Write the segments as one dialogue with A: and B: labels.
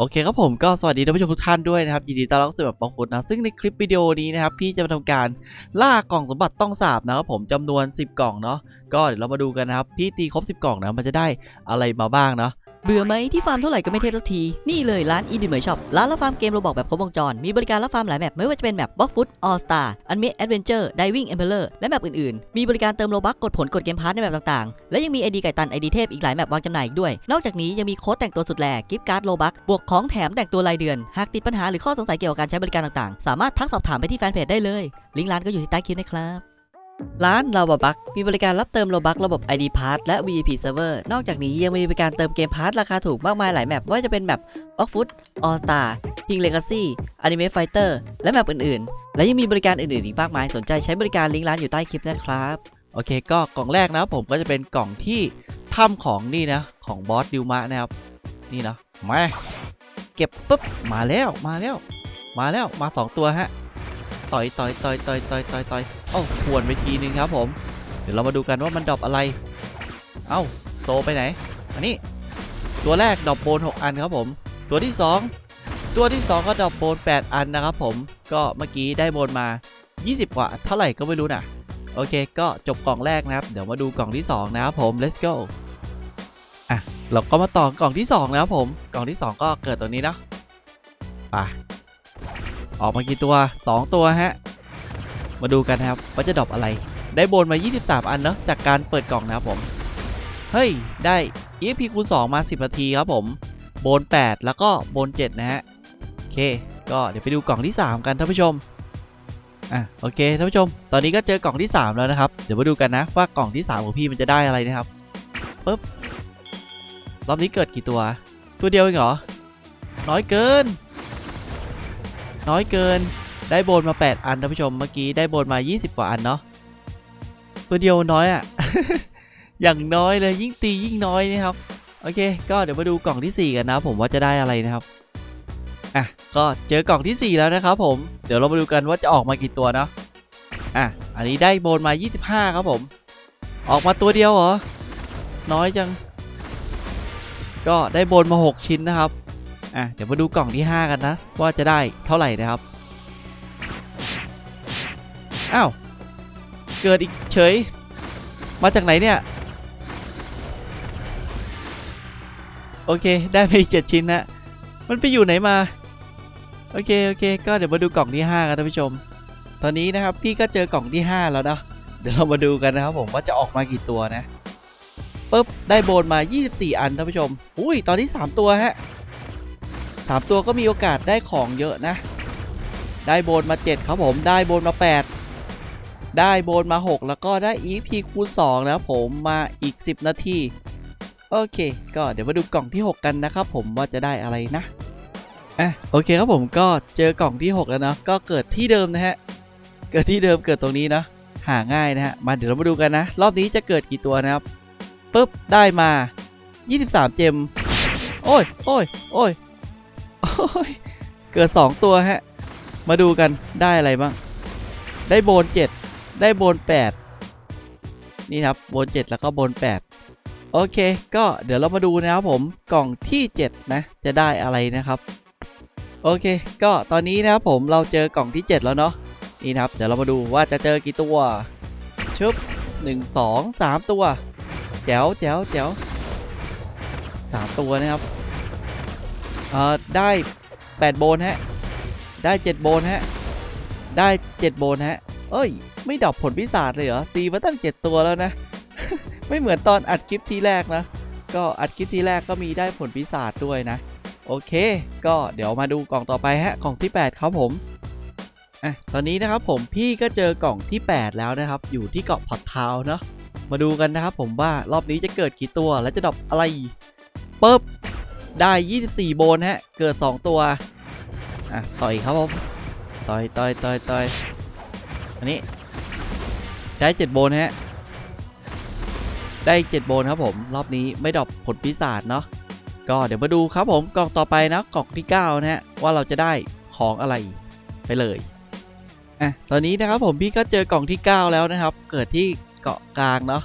A: โอเคครับผมก็สวัสดีท่านผู้ชมทุกท่านด้วยนะครับยินดีต้อนรับสู่แบบบองฟุตนะซึ่งในคลิปวิดีโอนี้นะครับพี่จะมาทำการล่ากล่องสมบัติต้องสาบนะครับผมจำนวน 10 กล่องเนาะก็เดี๋ยวเรามาดูกันนะครับพี่ตีครบ 10 กล่องนะมันจะได้อะไรมาบ้างเนาะ
B: เบื่อไหมที่ฟาร์มเท่าไหร่ก็ไม่เทพสักที นี่เลยร้านอีดิเหมยช็อปร้านรับฟาร์มเกมโรบอกแบบครบวงจร มีบริการรับฟาร์มหลายแมปไม่ว่าจะเป็นแมปบล็อกฟุตออสตาอันเม a แอดเวนเจอร์ไดวิ่งเอ็มเพลเลอร์และแมปอื่นๆ มีบริการเติมโลบักกดผลกดเกมพาร์ทในแมปต่างๆ และยังมีไอดีไก่ตันไอดีเทพอีกหลายแมปวางจำหน่ายอีกด้วย นอกจากนี้ยังมีโค้ดแต่งตัวสุดแหลกกิฟต์การ์ดโลบักบวกของแถมแต่งตัวรายเดือน หากติดปัญหาหรือข้อสงสัยเกี่ยวกับการใช้บริการต่างๆ สามารถทักสอบถามไปที่แฟนเพจได้เลย ลิงก์ร้านก็อยู่ที่ใต้คลิปนะครับ ร้านลาวบักมีบริการรับเติมโลบักระบบ ID Pass และ VIP Server นอกจากนี้ยังมีบริการเติมเกมพาร์ทราคาถูกมากมายหลายแมปว่าจะเป็นแมป b l o c k f o o t All Star King Legacy Anime Fighter และแมปอื่นๆ และยังมีบริการอื่นๆ อีกมากมายสนใจใช้บริการลิงก์ร้านอยู่ใต้คลิปนะครับ
A: โอเคก็กล่องแรกนะผมก็จะเป็นกล่องที่ถ้ำของนี่นะ ของบอสดิวมะนะครับ นี่เนาะมาเก็บปุ๊บมาแล้วมาแล้ว มาแล้วมาสองตัวฮะ ต่อยต่อยต่อยต่อยต่อยต่อยต่อยเอ้าขวนไปทีนึงครับผม เดี๋ยวเรามาดูกันว่ามันดรอปอะไร เอ้าโซไปไหน อันนี้ ตัวแรกดรอปโบน6 อันครับผม ตัวที่ 2 ตัวที่ 2 ก็ดรอปโบน8 อันนะครับผม ก็เมื่อกี้ได้โบนมา 20 กว่า เท่าไหร่ก็ไม่รู้นะโอเค ก็จบกล่องแรกนะครับ เดี๋ยวมาดูกล่องที่ 2 นะครับผม let's go อะ เราก็มาต่อกล่องที่2นะครับผม กล่องที่ 2 ก็เกิดตัวนี้เนาะไป ออกมากี่ตัว 2 ตัวฮะ มาดูกันนะครับว่าจะดรอปอะไร ได้โบนมา 23 อันเนาะจากการเปิดกล่องนะครับผม เฮ้ย ได้ EXP คูณ2มา 10นาทีครับผม โบน 8 แล้วก็โบน 7 นะฮะ โอเค ก็เดี๋ยวไปดูกล่องที่ 3 กันท่านผู้ชม อะ โอเคท่านผู้ชม ตอนนี้ก็เจอกล่องที่ 3 แล้วนะครับ เดี๋ยวมาดูกันนะว่ากล่องที่ 3 ของพี่มันจะได้อะไรนะครับปึ๊บ รอบนี้เกิดกี่ตัว ตัวเดียวเองเหรอ น้อยเกิน น้อยเกิน ได้โบนมา 8 อันท่านผู้ชมเมื่อกี้ได้โบนมา 20 กว่าอันเนาะตัวเดียวน้อยอะ่ะ อย่างน้อยเลยยิ่งตียิ่งน้อยนะครับ โอเค ก็เดี๋ยวมาดูกล่องที่ 4 กันนะ ผมว่าจะได้อะไรนะครับอะก็เจอกล่องที่ 4 แล้วนะครับผมเดี๋ยวเรามาดูกันว่าจะออกมากี่ตัวเนาะอะอันนี้ได้โบนมา 25 ครับผม ออกมาตัวเดียวเหรอน้อยจัง ก็ได้โบนมา 6 ชิ้นนะครับ อะเดี๋ยวมาดูกล่องที่ 5 กันนะ ว่าจะได้เท่าไหร่นะครับ อ้าว เกิดอีกเฉย มาจากไหนเนี่ย โอเค ได้ไปเจ็ดชิ้นนะ มันไปอยู่ไหนมา โอเค โอเค ก็เดี๋ยวมาดูกล่องที่ 5 กันท่านผู้ชม ตอนนี้นะครับ พี่ก็เจอกล่องที่ 5 แล้วนะเดี๋ยวเรามาดูกันนะครับผมว่าจะออกมากี่ตัวนะปุ๊บ ได้โบนมา 24 อันท่านผู้ชม อุ้ย ตอนนี้ 3 ตัวฮะ 3 ตัวก็มีโอกาสได้ของเยอะนะ ได้โบนมา 7 ครับผมได้โบนมา 8 ได้โบนมา 6 แล้วก็ได้ EP คูณ2นะครับผมมาอีก 10 นาที โอเค ก็เดี๋ยวมาดูกล่องที่ 6 กันนะครับผมว่าจะได้อะไรนะอะโอเคครับผมก็เจอกล่องที่ 6 แล้วเนาะก็เกิดที่เดิมนะฮะเกิดที่เดิมเกิดตรงนี้นะหาง่ายนะฮะมาเดี๋ยวเรามาดูกันนะ รอบนี้จะเกิดกี่ตัวนะครับปุ๊บได้มา 23 เจมโอ้ยโอ้ยโอ้ยโอ้ย เกิด 2 ตัวฮะ มาดูกันได้อะไรบ้าง ได้โบน 7 ได้โบน 8 นี่ครับโบน 7 แล้วก็โบน 8 โอเค ก็เดี๋ยวเรามาดูนะครับผมกล่องที่ 7 นะ จะได้อะไรนะครับ โอเค ก็ตอนนี้นะครับผมเราเจอกล่องที่ 7 แล้วเนาะนี่นะครับ เดี๋ยวเรามาดูว่าจะเจอกี่ตัวชึบ1 2 3 ตัว แจ๋วแจ๋วแจ๋วสามตัวนะครับ เอ่อได้ 8 โบนฮะ ได้ 7 โบนฮะ ได้ 7 โบนฮะ เอ้ย ไม่ดรอปผลพิศาจเลยเหรอ ตีมาตั้ง 7 ตัวแล้วนะ ไม่เหมือนตอนอัดคลิปทีแรกนะ ก็อัดคลิปทีแรกก็มีได้ผลพิศาจด้วยนะ โอเค ก็เดี๋ยวมาดูกล่องต่อไปฮะ กล่องที่ 8 ครับผมอะตอนนี้นะครับผมพี่ก็เจอกล่องที่ 8 แล้วนะครับ อยู่ที่เกาะพอดทาวน์เนาะมาดูกันนะครับผมว่ารอบนี้จะเกิดกี่ตัวและจะดรอปอะไรปุ๊บ ได้ 24 โบนฮะ เกิด 2 ตัว อะ ต่อยครับผม ต่อยต่อยต่อยต่อยอันนี้ ได้ 7 โบนฮะ ได้ 7 โบนครับผม รอบนี้ไม่ดรอปผลปีศาจเนาะ ก็เดี๋ยวมาดูครับผมกล่องต่อไปนะกล่องที่ 9 นะฮะ ว่าเราจะได้ของอะไรไปเลยอะตอนนี้นะครับผมพี่ก็เจอกล่องที่ 9 แล้วนะครับ เกิดที่เกาะกลางเนาะ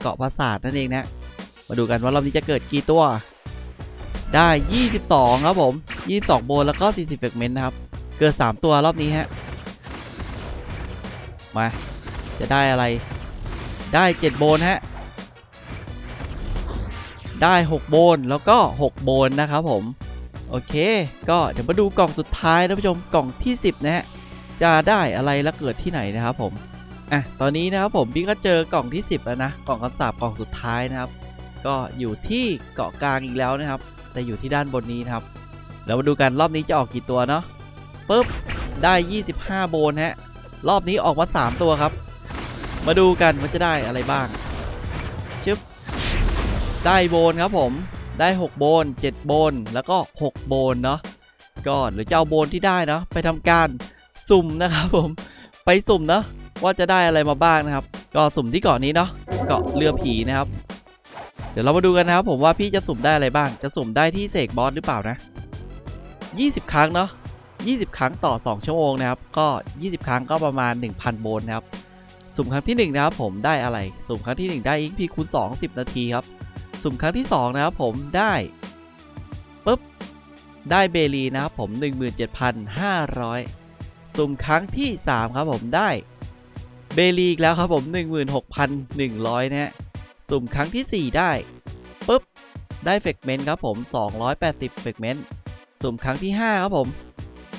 A: เกาะปราสาทนั่นเองนะ มาดูกันว่ารอบนี้จะเกิดกี่ตัว ได้ 22 ครับผม 22 โบนแล้วก็ 40เฟกเมนต์นะครับ เกิด 3 ตัวรอบนี้ฮะ มา จะได้อะไร ได้ 7 โบนฮะ ได้ 6 โบนแล้วก็ 6 โบนนะครับผม โอเค ก็เดี๋ยวมาดูกล่องสุดท้ายนะผู้ชม กล่องที่ 10 นะฮะ จะได้อะไรและเกิดที่ไหนนะครับผม อะ ตอนนี้นะครับผมพี่ก็เจอกล่องที่ 10 แล้วนะ กล่องคำสาปกล่องสุดท้ายนะครับ ก็อยู่ที่เกาะกลางอีกแล้วนะครับ แต่อยู่ที่ด้านบนนี้ครับ เดี๋ยวมาดูกันรอบนี้จะออกกี่ตัวเนาะปุ๊บ ได้ 25 โบนฮะ รอบนี้ออกมา 3 ตัวครับ มาดูกันว่าจะได้อะไรบ้าง ชึบ ได้โบนครับผม ได้ 6 โบน 7 โบน แล้วก็ 6 โบนเนาะ ก็หรือจะเอาโบนที่ได้เนาะไปทำการสุ่มนะครับผม ไปสุ่มเนาะว่าจะได้อะไรมาบ้างนะครับ ก็สุ่มที่เกาะนี้เนาะ เกาะเรือผีนะครับ เดี๋ยวเรามาดูกันนะครับผมว่าพี่จะสุ่มได้อะไรบ้าง จะสุ่มได้ที่เสกบอสหรือเปล่านะ 20 ครั้งเนาะ20 ครั้งต่อ 2 ชั่วโมงนะครับ ก็ 20 ครั้งก็ประมาณ 1,000 โบนนะครับ สุ่มครั้งที่ 1 นะครับผมได้อะไร สุ่มครั้งที่ 1 ได้อีกพีคูณ2 10 นาทีครับ สุ่มครั้งที่ 2 นะครับผมได้ปุ๊บ ได้เบลีนะครับผม 17,500 สุ่มครั้งที่ 3 ครับผมได้เบลีอีกแล้วครับผม 16,100 นะฮะ สุ่มครั้งที่ 4 ได้ปุ๊บได้เฟกเมนต์ครับผม 280เฟกเมนต์สุ่มครั้งที่ 5 ครับผม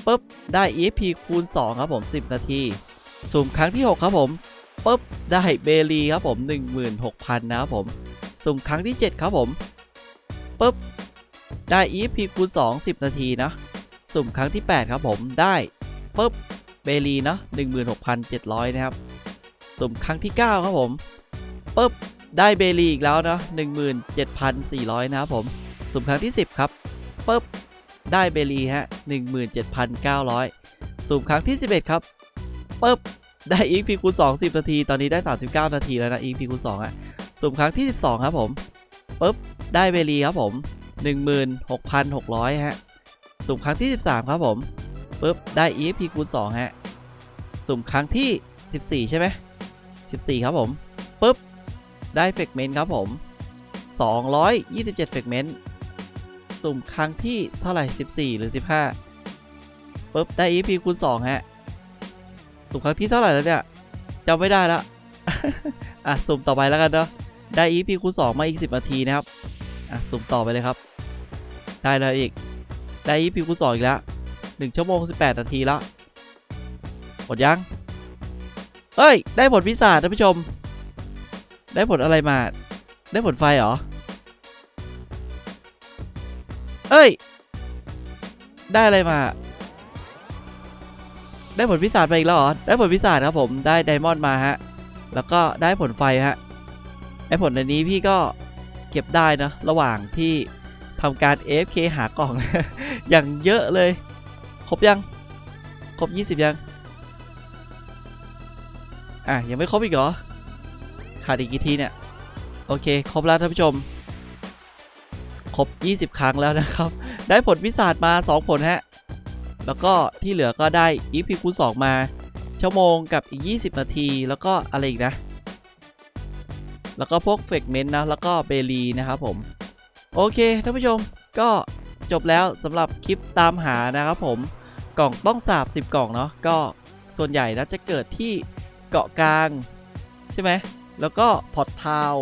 A: ปุ๊บได้ EXP คูณ 2 ครับผม 10 นาที สุ่มครั้งที่ 6 ครับผมปุ๊บได้เบลีครับผม 16,000 นะครับผม สุ่มครั้งที่ 7 ครับผมปุ๊บได้ EXP คูณ 2 10 นาทีนะ สุ่มครั้งที่ 8 ครับผมได้ปุ๊บเบลีเนาะ16,700 นะครับ สุ่มครั้งที่ 9 ครับผมปุ๊บ ได้เบลีอีกแล้วเนาะ17,400 นะครับผม สุ่มครั้งที่ 10 ครับปุ๊บได้เบลีฮะ17,900 สุ่มครั้งที่ 11 ครับปุ๊บได้อีกพีคูณ2 10 นาที ตอนนี้ได้ 39 นาทีแล้วนะอีกพีคูณ2อะสุ่มครั้งที่ 12 ครับผมปุ๊บได้เบลีครับผม 16,600 ฮะ สุ่มครั้งที่ 13 ครับผมปุ๊บได้ EXP คูณ2ฮะ สุ่มครั้งที่ 14 ใช่ไหม14 ครับผมปุ๊บ ได้เฟกเมนต์ครับผม 227เฟกเมนต์สุ่มครั้งที่เท่าไหร่ 14 หรือ 15ปุ๊บได้ EP คูณ2ฮะ สุ่มครั้งที่เท่าไหร่แล้วเนี่ยจำไม่ได้ละอะ สุ่มต่อไปแล้วกันเนาะได้ EP คูณ2มาอีก 10นาทีนะครับ อะ สุ่มต่อไปเลยครับ ได้เลยอีก ได้ EP คูณ2อีกแล้ว1ชั่วโมง 18 นาทีละหมดยัง เฮ้ย ได้ผลพิศาจท่านผู้ชม ได้ผลอะไรมา ได้ผลไฟเหรอ เอ้ย ได้อะไรมา ได้ผลพิศาจไปอีกแล้วเหรอ ได้ผลพิศาจครับผม ได้ไดมอนด์มาฮะ แล้วก็ได้ผลไฟฮะ ไอผลอันนี้พี่ก็เก็บได้นะ ระหว่างที่ทำการ AFK หากล่อง อย่างเยอะเลย ครบยัง ครบ 20 ยัง อะ ยังไม่ครบอีกเหรอ ขาดอีกกี่ทีเนี่ย โอเค ครบแล้วท่านผู้ชม ครบ 20 ครั้งแล้วนะครับ ได้ผลพิศาจมา 2 ผลฮะ แล้วก็ที่เหลือก็ได้อีพีคูณ2มา ชั่วโมงกับอีก 20 นาที แล้วก็อะไรอีกนะ แล้วก็พวกเฟกเมนต์นะ แล้วก็เบลีนะครับผม โอเคท่านผู้ชม ก็จบแล้วสำหรับคลิปตามหานะครับผม กล่องต้องสาบ 10 กล่องเนาะ ก็ส่วนใหญ่นะจะเกิดที่เกาะกลาง ใช่ไหม แล้วก็พอร์ตทาว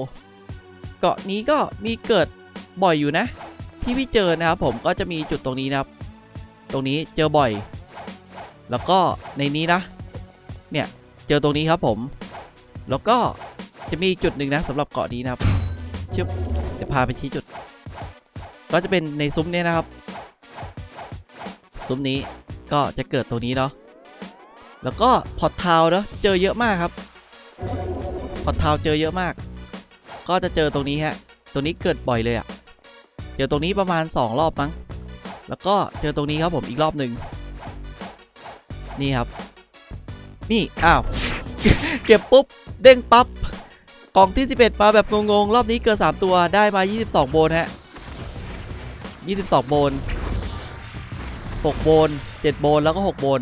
A: เกาะนี้ก็มีเกิดบ่อยอยู่นะ ที่พี่เจอนะครับผมก็จะมีจุดตรงนี้นะครับ ตรงนี้เจอบ่อย แล้วก็ในนี้นะ เนี่ยเจอตรงนี้ครับผม แล้วก็จะมีจุดหนึ่งนะสำหรับเกาะนี้นะครับชึบจะพาไปชี้จุด ก็จะเป็นในซุ้มนี่ยนะครับ ซุ้มนี้ก็จะเกิดตรงนี้เนาะแล้วก็พอร์ตทาวเนาะเจอเยอะมากครับ พอร์ตทาวเจอเยอะมาก ก็จะเจอตรงนี้ฮะ ตัวนี้เกิดบ่อยเลยอะ่ะ เจอตรงนี้ประมาณ 2 รอบมั้ง แล้วก็เจอตรงนี้ครับผมอีกรอบหนึ่ง นี่ครับ นี่ อ้าว เก็บปุ๊บ เด้งปั๊บ กล่องที่ 11 มาแบบงงๆ รอบนี้เกิด3ตัวได้มา 22 โบนฮะ 22 โบน 6 โบน 7 โบน แล้วก็ 6 โบน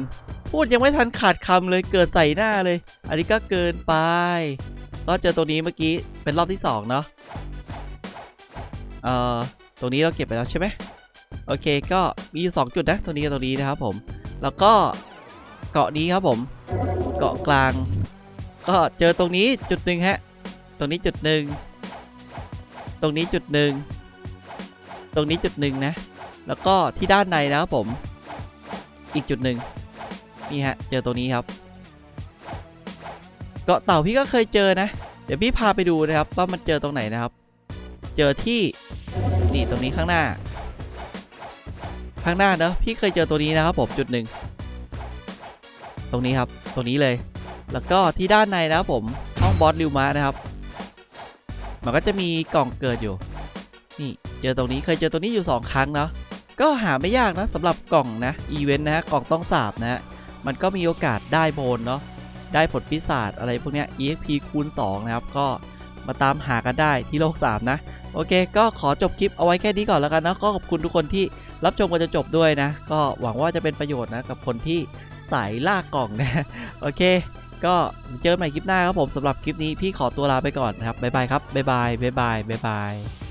A: พูดยังไม่ทันขาดคำเลยเกิดใส่หน้าเลย อันนี้ก็เกินไป ก็เจอตรงนี้เมื่อกี้เป็นรอบที่2เนาะเอ่อตรงนี้เราเก็บไปแล้วใช่ไหมโอเคก็มีอยู่สองจุดนะตรงนี้กับตรงนี้นะครับผม แล้วก็เกาะนี้ครับผม เกาะกลาง ก็เจอตรงนี้จุดหนึ่งฮะ ตรงนี้จุดหนึ่งตรงนี้จุดหนึ่งตรงนี้จุดหนึ่งนะ แล้วก็ที่ด้านในนะครับผม อีกจุดหนึ่งนี่ฮะ เจอตรงนี้ครับ เกาะเต่าพี่ก็เคยเจอนะ เดี๋ยวพี่พาไปดูนะครับว่ามันเจอตรงไหนนะครับ เจอที่นี่ตรงนี้ข้างหน้า ข้างหน้าเนอะพี่เคยเจอตัวนี้นะครับผมจุดหนึ่งตรงนี้ครับตรงนี้เลย แล้วก็ที่ด้านในนะครับผมห้องบอสลิวมานะครับ มันก็จะมีกล่องเกิดอยู่ นี่เจอตรงนี้เคยเจอตัวนี้อยู่ 2 ครั้งเนาะก็หาไม่ยากนะสำหรับกล่องนะอีเวนต์นะฮะกล่องต้องสาบนะฮะมันก็มีโอกาสได้โบนเนาะ ได้ผลปีศาจอะไรพวกเนี้ย EXP คูณ 2 นะครับ ก็มาตามหากันได้ที่โลก 3 นะ โอเค ก็ขอจบคลิปเอาไว้แค่นี้ก่อนแล้วกันนะ ก็ขอบคุณทุกคนที่รับชมกันจนจบด้วยนะ ก็หวังว่าจะเป็นประโยชน์นะกับคนที่สายล่ากล่องนะ โอเค ก็เจอกันใหม่คลิปหน้าครับผมสำหรับคลิปนี้พี่ขอตัวลาไปก่อนนะครับบ๊ายบายครับบ๊ายบายบ๊ายบายบ๊ายบาย